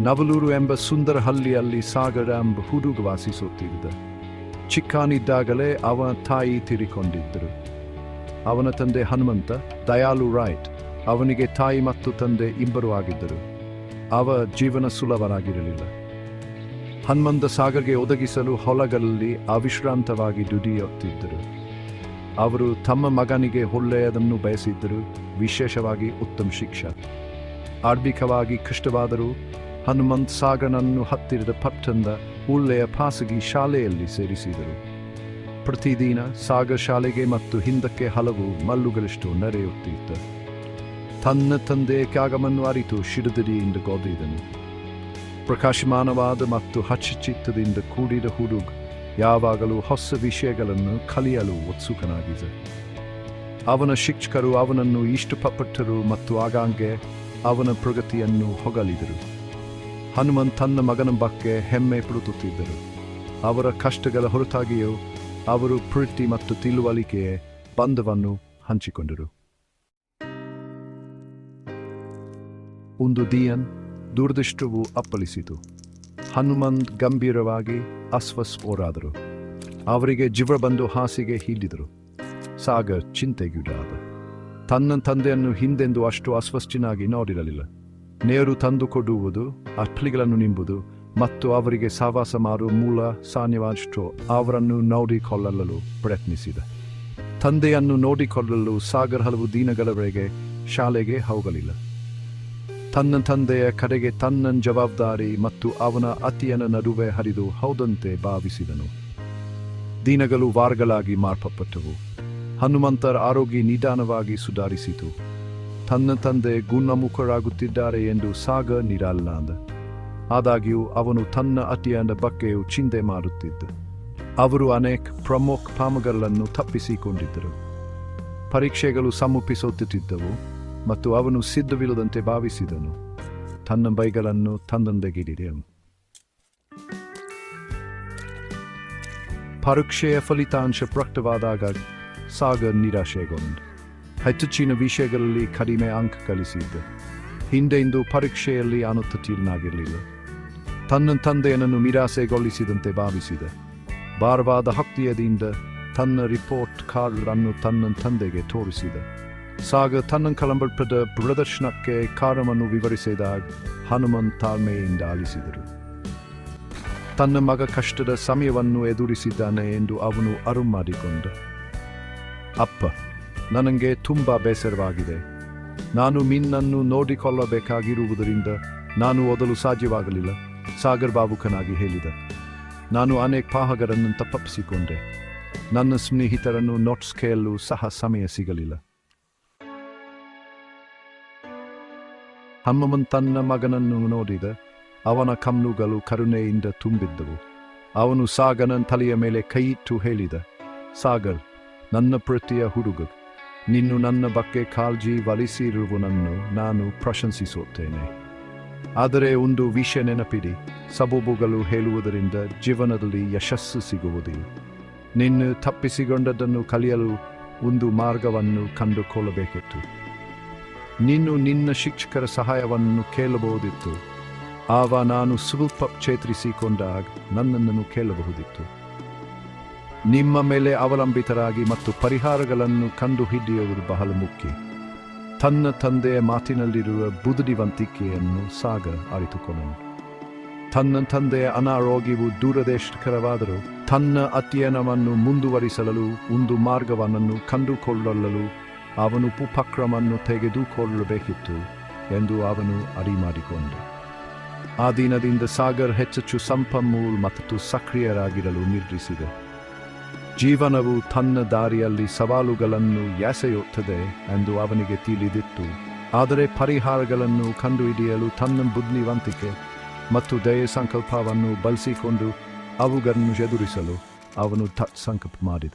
ನವಲೂರು ಎಂಬ ಸುಂದರ ಹಳ್ಳಿಯಲ್ಲಿ ಸಾಗರ ಎಂಬ ಹುಡುಗ ವಾಸಿಸುತ್ತಿದ್ದ. ಚಿಕ್ಕನಿದ್ದಾಗಲೇ ಅವನ ತಾಯಿ ತೀರಿಕೊಂಡಿದ್ದರು. ಅವನ ತಂದೆ ಹನುಮಂತ, ದಯಾಲು ರಾಯ್ಟ್ ಅವನಿಗೆ ತಾಯಿ ಮತ್ತು ತಂದೆ ಇಬ್ಬರು ಆಗಿದ್ದರು. ಅವ ಜೀವನ ಸುಲಭರಾಗಿರಲಿಲ್ಲ. ಹನುಮಂತ ಸಾಗರ್ಗೆ ಒದಗಿಸಲು ಹೊಲಗಳಲ್ಲಿ ಅವಿಶ್ರಾಂತವಾಗಿ ದುಡಿಯುತ್ತಿದ್ದರು. ಅವರು ತಮ್ಮ ಮಗನಿಗೆ ಒಳ್ಳೆಯದನ್ನು ಬಯಸಿದ್ದರು, ವಿಶೇಷವಾಗಿ ಉತ್ತಮ ಶಿಕ್ಷ. ಆರ್ಭಿಕವಾಗಿ ಕಷ್ಟವಾದರೂ ಹನುಮಂತ್ ಸಾಗರನನ್ನು ಹತ್ತಿರದ ಪಟ್ಟಣದ ಒಳ್ಳೆಯ ಖಾಸಗಿ ಶಾಲೆಯಲ್ಲಿ ಸೇರಿಸಿದರು. ಪ್ರತಿದಿನ ಸಾಗರ್ ಶಾಲೆಗೆ ಮತ್ತು ಹಿಂದಕ್ಕೆ ಹಲವು ಮಲ್ಲುಗಳಷ್ಟು ನಡೆಯುತ್ತಿದ್ದ ತನ್ನ ತಂದೆ ತ್ಯಾಗವನ್ನು ಅರಿತು ಶಿಡದಡಿಯಿಂದ ಗೋದಿದನು. ಪ್ರಕಾಶಮಾನವಾದ ಮತ್ತು ಹಚ್ಚಚಿತ್ತದಿಂದ ಕೂಡಿದ ಹುಡುಗ ಯಾವಾಗಲೂ ಹೊಸ ವಿಷಯಗಳನ್ನು ಕಲಿಯಲು ಉತ್ಸುಕನಾಗಿದೆ ಅವನ ಶಿಕ್ಷಕರು ಅವನನ್ನು ಇಷ್ಟಪಟ್ಟರು ಮತ್ತು ಆಗಾಂಗೆ ಅವನ ಪ್ರಗತಿಯನ್ನು ಹೊಗಳಿದರು. ಹನುಮಂತ್ ತನ್ನ ಮಗನ ಬಗ್ಗೆ ಹೆಮ್ಮೆ ಪಡುತ್ತಿದ್ದರು ಅವರ ಕಷ್ಟಗಳ ಹೊರತಾಗಿಯೂ ಅವರು ಪ್ರೀತಿ ಮತ್ತು ತಿಳುವಳಿಕೆಯ ಬಂಧವನ್ನು ಹಂಚಿಕೊಂಡರು. ಒಂದು ದಿಯನ್ ದುರದೃಷ್ಟವು ಅಪ್ಪಳಿಸಿತು. ಹನುಮಂತ್ ಗಂಭೀರವಾಗಿ ಅಸ್ವಸ್ಫೋರಾದರು ಅವರಿಗೆ ಜೀವ ಬಂದು ಹಾಸಿಗೆ ಹಿಡಿದರು. ಸಾಗರ್ ಚಿಂತೆಗೀಡಾದ. ತನ್ನ ತಂದೆಯನ್ನು ಹಿಂದೆಂದು ಅಷ್ಟು ಅಸ್ವಸ್ಥನಾಗಿ ನೋಡಿರಲಿಲ್ಲ. ನೇರು ತಂದುಕೊಡುವುದು ಅಟ್ಲಿಗಳನ್ನು ನಿಂಬುದು ಮತ್ತು ಅವರಿಗೆ ಸಹವಾಸ ಮಾಡುವ ಮೂಲ ಸಾನ್ಯವಾಷ್ಟೋ ಅವರನ್ನು ನೋಡಿಕೊಳ್ಳಲು ಪ್ರಯತ್ನಿಸಿದ. ತಂದೆಯನ್ನು ನೋಡಿಕೊಳ್ಳಲು ಸಾಗರ್ ಹಲವು ದಿನಗಳವರೆಗೆ ಶಾಲೆಗೆ ಹೋಗಲಿಲ್ಲ. ತನ್ನ ತಂದೆಯ ಕಡೆಗೆ ತನ್ನ ಜವಾಬ್ದಾರಿ ಮತ್ತು ಅವನ ಅತಿಯನ ನಡುವೆ ಹರಿದು ಹೌದಂತೆ ಭಾವಿಸಿದನು. ದಿನಗಳು ವಾರಗಳಾಗಿ ಮಾರ್ಪಟ್ಟವು. ಹನುಮಂತರ ಆರೋಗ್ಯ ನಿಧಾನವಾಗಿ ಸುಧಾರಿಸಿತು. ತನ್ನ ತಂದೆ ಗುಣಮುಖರಾಗುತ್ತಿದ್ದಾರೆ ಎಂದು ಸಾಗ ನಿರಾಲಾಂದ ಆದಾಗ್ಯೂ ಅವನು ತನ್ನ ಅತಿಯಾದ ಬಗ್ಗೆಯೂ ಚಿಂತೆ ಮಾಡುತ್ತಿದ್ದ. ಅವರು ಅನೇಕ ಪ್ರಮುಖ ಪಾಮಗಳನ್ನು ತಪ್ಪಿಸಿಕೊಂಡಿದ್ದರು. ಪರೀಕ್ಷೆಗಳು ಸಮೀಪಿಸುತ್ತಿದ್ದವು ಮತ್ತು ಅವನು ಸಿದ್ಧವಿಲ್ಲದಂತೆ ಭಾವಿಸಿದನು. ತನ್ನ ಬೈಗಳನ್ನು ತನ್ನೊಂದಿಗಿಡಿದೆನು. ಪರೀಕ್ಷೆಯ ಫಲಿತಾಂಶ ಪ್ರಕಟವಾದಾಗ ಸಾಗರ್ ನಿರಾಶೆಗೊಂಡು. ಹೆಚ್ಚಿನ ವಿಷಯಗಳಲ್ಲಿ ಕಡಿಮೆ ಅಂಕ ಗಳಿಸಿದ್ದೆ ಹಿಂದೆಂದು ಪರೀಕ್ಷೆಯಲ್ಲಿ ಅನುತ್ತೀರ್ಣಾಗಿರಲಿಲ್ಲ ತನ್ನ ತಂದೆಯನ್ನು ನಿರಾಸೆಗೊಳಿಸಿದಂತೆ ಭಾವಿಸಿದೆ. ಭಾರವಾದ ಹಕ್ತಿಯದಿಂದ ತನ್ನ ರಿಪೋರ್ಟ್ ಕಾರ್ಡ್ ಅನ್ನು ತನ್ನ ತಂದೆಗೆ ತೋರಿಸಿದೆ. ಸಾಗ ತನ್ನ ಕಲಂಬಲ್ಪದ ಪ್ರದರ್ಶನಕ್ಕೆ ಕಾರಣವನ್ನು ವಿವರಿಸಿದಾಗ ಹನುಮಂತ್ ತಾಳ್ಮೆಯಿಂದ ಆಲಿಸಿದರು. ತನ್ನ ಮಗ ಕಷ್ಟದ ಸಮಯವನ್ನು ಎದುರಿಸಿದ್ದಾನೆ ಎಂದು ಅವನು ಅರು ಮಾಡಿಕೊಂಡ ಅಪ್ಪ ನನಗೆ ತುಂಬ ಬೇಸರವಾಗಿದೆ. ನಾನು ಮಿನ್ನನ್ನು ನೋಡಿಕೊಳ್ಳಬೇಕಾಗಿರುವುದರಿಂದ ನಾನು ಓದಲು ಸಾಧ್ಯವಾಗಲಿಲ್ಲ, ಸಾಗರ್ ಬಾಬುಕನಾಗಿ ಹೇಳಿದ. ನಾನು ಅನೇಕ ಪಾಹಗರನ್ನು ತಪ್ಪಿಸಿಕೊಂಡೆ ನನ್ನ ಸ್ನೇಹಿತರನ್ನು ನೋಟ್ಸ್ ಕೇಳಲು ಸಹ ಸಮಯ ಸಿಗಲಿಲ್ಲ. ಹಮ್ಮಮನ್ ತನ್ನ ಮಗನನ್ನು ನೋಡಿದ. ಅವನ ಕಣ್ಣುಗಳು ಕರುಣೆಯಿಂದ ತುಂಬಿದ್ದವು. ಅವನು ಸಾಗರನ ತಲೆಯ ಮೇಲೆ ಕೈಯಿಟ್ಟು ಹೇಳಿದ, ಸಾಗರ್, ನನ್ನ ಪ್ರತಿಯ ಹುಡುಗ ನಿನ್ನು ನನ್ನ ಬಗ್ಗೆ ಕಾಳಜಿ ವಲಿಸಿರುವನನ್ನು ನಾನು ಪ್ರಶಂಸಿಸುತ್ತೇನೆ. ಆದರೆ ಒಂದು ವಿಷಯ ನೆನಪಿಡಿ, ಸಬೂಬುಗಳು ಹೇಳುವುದರಿಂದ ಜೀವನದಲ್ಲಿ ಯಶಸ್ಸು ಸಿಗುವುದಿಲ್ಲ. ನಿನ್ನ ತಪ್ಪಿಸಿಕೊಂಡದನ್ನು ಕಲಿಯಲು ಒಂದು ಮಾರ್ಗವನ್ನು ಕಂಡುಕೊಳ್ಳಬೇಕಿತ್ತು. ನೀನು ನಿನ್ನ ಶಿಕ್ಷಕರ ಸಹಾಯವನ್ನು ಕೇಳಬಹುದಿತ್ತು. ಆವ, ನಾನು ಸ್ವಲ್ಪ ಚೇತರಿಸಿಕೊಂಡಾಗ ನನ್ನನ್ನು ಕೇಳಬಹುದಿತ್ತು. ನಿಮ್ಮ ಮೇಲೆ ಅವಲಂಬಿತರಾಗಿ ಮತ್ತು ಪರಿಹಾರಗಳನ್ನು ಕಂಡುಹಿಡಿಯುವುದು ಬಹಳ ಮುಖ್ಯ. ತನ್ನ ತಂದೆಯ ಮಾತಿನಲ್ಲಿರುವ ಬುದ್ಧಿವಂತಿಕೆಯನ್ನು ಸಾಗ ಅರಿತುಕೊಂಡನು ತನ್ನ ತಂದೆಯ ಅನಾರೋಗ್ಯವು ದೂರದೇಶಕರವಾದರೂ ತನ್ನ ಅಧ್ಯಯನವನ್ನು ಮುಂದುವರಿಸಲು ಒಂದು ಮಾರ್ಗವನ್ನು ಕಂಡುಕೊಳ್ಳಲು ಅವನು ಉಪಕ್ರಮವನ್ನು ತೆಗೆದುಕೊಳ್ಳಬೇಕಿತ್ತು ಎಂದು ಅವನು ಅರಿಮಾಡಿಕೊಂಡ. ಆ ದಿನದಿಂದ ಸಾಗರ್ ಹೆಚ್ಚು ಸಂಪನ್ಮೂಲ ಮತ್ತು ಸಕ್ರಿಯರಾಗಿರಲು ನಿರ್ಧರಿಸಿದೆ. ಜೀವನವು ತನ್ನ ದಾರಿಯಲ್ಲಿ ಸವಾಲುಗಳನ್ನು ಎಸೆಯುತ್ತದೆ ಎಂದು ಅವನಿಗೆ ತಿಳಿದಿತ್ತು. ಆದರೆ ಪರಿಹಾರಗಳನ್ನು ಕಂಡುಹಿಡಿಯಲು ತನ್ನ ಬುದ್ಧಿವಂತಿಕೆ ಮತ್ತು ದಯ ಸಂಕಲ್ಪವನ್ನು ಬಳಸಿಕೊಂಡು ಅವುಗಳನ್ನು ಎದುರಿಸಲು ಅವನು ತತ್ ಸಂಕಲ್ಪ ಮಾಡಿದ.